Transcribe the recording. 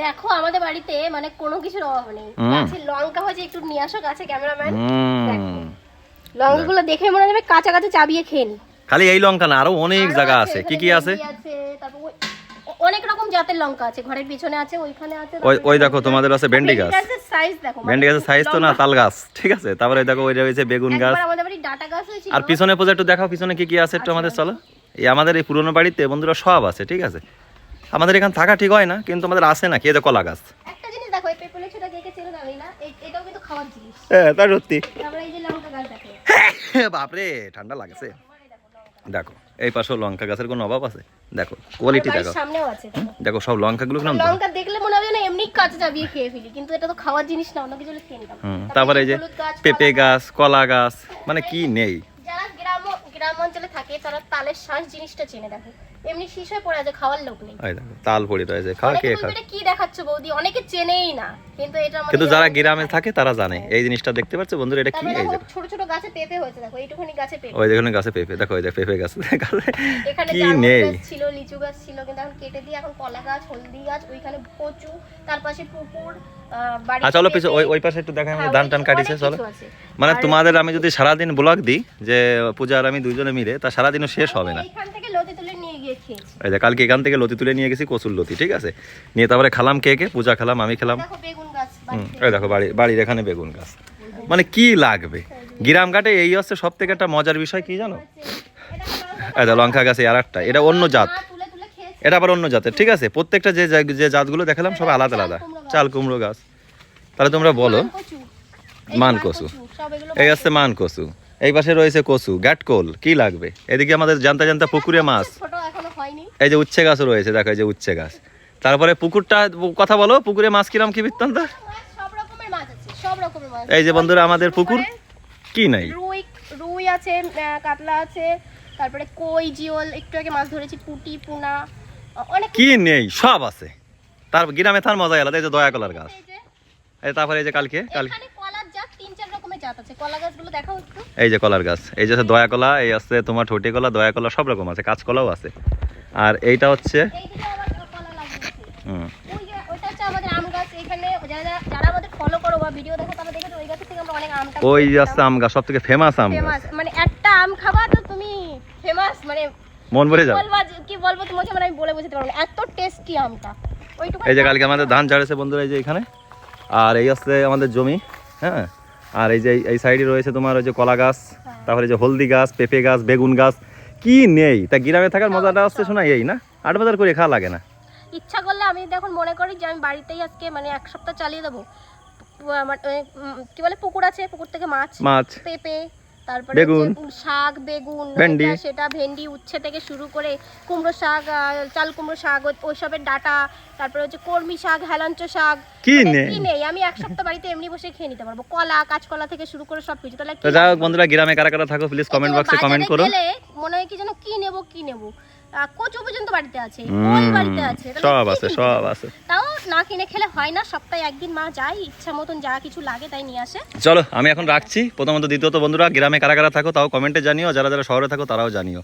দেখো আমাদের বাড়িতে মানে কোনো কিছুর অভাব নেই। গাছে লঙ্কা হয়েছে একটু নিয়ে আসো কাছে ক্যামেরাম্যান। লঙ্কাগুলো দেখে। মনে হবে কাঁচা কাঁচা চাবিয়ে খেয়ে নি। খালি এই লঙ্কা না আরও অনেক জায়গা আছে কি কি আছে? অনেক রকম জাতের লঙ্কা আছে। ঘরের পিছনে আছে ওইখানে আছে ওই ওই দেখো তোমাদের আছে ভেন্ডি গাছ। সাইজ দেখো ভেন্ডি গাছের সাইজ তো না তাল গাছ ঠিক আছে? তারপরে দেখো ওই রয়েছে বেগুন গাছ। আমাদের বাড়ি ডাটা গাছ হয়েছিল। আর পিছনে পূজা একটু দেখাও পিছনে কি কি আছে একটু আমাদের চলো। এই আমাদের এই পুরনো বাড়িতে বন্ধুরা সব আছে ঠিক আছে? আমাদের এখানে থাকা ঠিক হয় না কিন্তু আমাদের আসে না কি এই কলা গাছ। হ্যাঁ তাই সত্যি। তারপরে এই যে লঙ্কা গাছ দেখো। বাপরে ঠান্ডা লাগছে। দেখো এই পাশেও লঙ্কা গাছের কোনো অভাব আছে? দেখো কোয়ালিটি দেখো সামনেও আছে। দেখো। সব লঙ্কাগুলো কীরকম লঙ্কা দেখলে মনে হবে না এমনি কাঁচা চাবিয়ে খেয়ে ফেলি কিন্তু এটা তো খাওয়ার জিনিস না অন্য কিছু খেয়ে তারপরে এই যে পেঁপে গাছ। কলা গাছ মানে কি নেই? যারা গ্রাম গ্রাম অঞ্চলে থাকে তারা তালের শ্বাস জিনিসটা চেনে দেখো। এমনি শীষ হয়ে পড়ে আছে খাওয়ার লোক নেই। তাল পড়ে রয়েছে খাওয়া কে এটা কি দেখাচ্ছ বৌদি? অনেকে চেনেই না কিন্তু এটা কিন্তু যারা গ্রামে থাকে তারা জানে। এই জিনিসটা দেখতে পাচ্ছে বন্ধুরা এটা কি? এই দেখো দেখো ছোট ছোট গাছে পেঁপে হয়েছে দেখো এইটুকুনি গাছে পেঁপে। ওই দেখুন গাছে পেঁপে দেখো ওই দেখ পেঁপে গাছ এখানে কি নেই? ছিল লিচু গাছ ছিল কিন্তু এখন কেটে দিয়ে এখন কলা গাছ হলদি গাছ ওইখানে কচু তার পাশে পুকুর আচ্ছা চলো পিছু ওই ওই পাশে একটু দেখাই হ্যাঁ, ধান টান কাটিছে চলো। মানে তোমাদের আমি যদি সারাদিন ব্লগ দিই যে পূজা আর আমি দুইজনে মিলে তা সারাদিনও শেষ হবে না। এই যে কালকে এখান থেকে লতি তুলে নিয়ে গেছি কচুর লতি ঠিক আছে? নিয়ে তারপরে খালাম কে কে? পূজা খেলাম আমি খেলাম। দেখো। এই বাড়ি বাড়ির এখানে বেগুন গাছ। মানে কি লাগবে? গ্রাম ঘাটে এই হচ্ছে সব থেকে একটা মজার বিষয় কি জানো? এটা লঙ্কা গাছে আর একটা এটা অন্য জাত। এটা আবার অন্য জাতের ঠিক আছে? প্রত্যেকটা যে যে জাতগুলো দেখালাম সব আলাদা আলাদা। চাল কুমড়ো গাছ। তাহলে তোমরা বলো মান কচু। এই যে মান মান কচু। এই পাশে রয়েছে কচু গ্যাটকোল কি লাগবে? এদিকে আমাদের জানতে জানতে পুকুরে মাছ। এই যে উচ্ছে গাছও রয়েছে দেখো এই যে উচ্ছে গাছ। তারপরে পুকুরটা কথা বলো পুকুরে মাছ কিরাম কি বৃত্তান্ত? এই যে বন্ধুরা আমাদের পুকুর কি নাই? রুই রুই আছে কাতলা আছে তারপরে কই জিওল একটু আগে মাছ ধরেছি পুটি পুনা অনেক কি নেই সব আছে। তার গ্রামে থার মজা আলাদা এই যে দয়া কলার গাছ। এই তারপরে এই যে কালকে কাল এখানে কলার জাত তিন চার রকমের জাত আছে কলা গাছগুলো দেখাও একটু। এই যে কলার গাছ এই যে দয়া কলা এই আছে তোমার ঠোঁটে কলা দয়া কলা সব রকম আছে কাঁচকলাও আছে। আর এইটা হচ্ছে হুম, ওই আম গাছ সব থেকে ফেমাস আম মানে একটা আম খাবা তো তুমি ফেমাস মানে মন ভরে যাবে। কি বলব তোমাকে মানে আমি বলে বোঝাতে পারব না। এত টেস্টি আমটা। এই যে কালকে আমাদের ধান ঝাড়েছে বন্ধুরা এই যে এখানে। আর এই হচ্ছে আমাদের জমি হ্যাঁ? আর এই যে এই- সাইডে রয়েছে তোমার ওই যে কলা গাছ তারপরে যে হলদি গাছ পেঁপে গাছ বেগুন গাছ কি নেই? তা গ্রামে থাকার মজাটা হচ্ছে শোনা এই না? আট বাজার করে খাওয়া লাগে না। ইচ্ছা করলে আমি এখন মনে করি যে আমি বাড়িতেই আজকে মানে এক সপ্তাহ চালিয়ে দেবো। আমার, এ, কি বলে পুকুর আছে পুকুর থেকে মাছ মাছ। পেঁপে তারপরে বেগুন। শাক বেগুন ভেন্ডি। সেটা ভেন্ডি উচ্ছে থেকে শুরু করে কুমড়ো শাক চাল কুমড়ো শাক ওইসবের ডাটা তারপরে হচ্ছে কর্মি শাক হেলাঞ্চ শাক। কি মানে নেই? আমি এক সপ্তাহ বাড়িতে এমনি বসে খেয়ে নিতে পারব। কলা কাঁচকলা থেকে শুরু করে সব কিছু তাহলে তো যাই হোক বন্ধুরা গ্রামে কারা কারা থাকো প্লিজ কমেন্ট বক্সে কমেন্ট করো। মনে হয় কি যেন কি নেব কি নেব? কচু পর্যন্ত বাড়িতে আছে বাড়িতে আছে। সব আছে সব আছে। তাও না কিনে খেলে হয় না, সপ্তাহে একদিন মা যায়, ইচ্ছা মতন যা কিছু লাগে তাই নিয়ে আসে। চলো, আমি এখন রাখছি। প্রথমত দ্বিতীয়ত বন্ধুরা, গ্রামে কারা কারা থাকো তাও কমেন্টে জানিও, যারা যারা শহরে থাকো তারাও জানিও।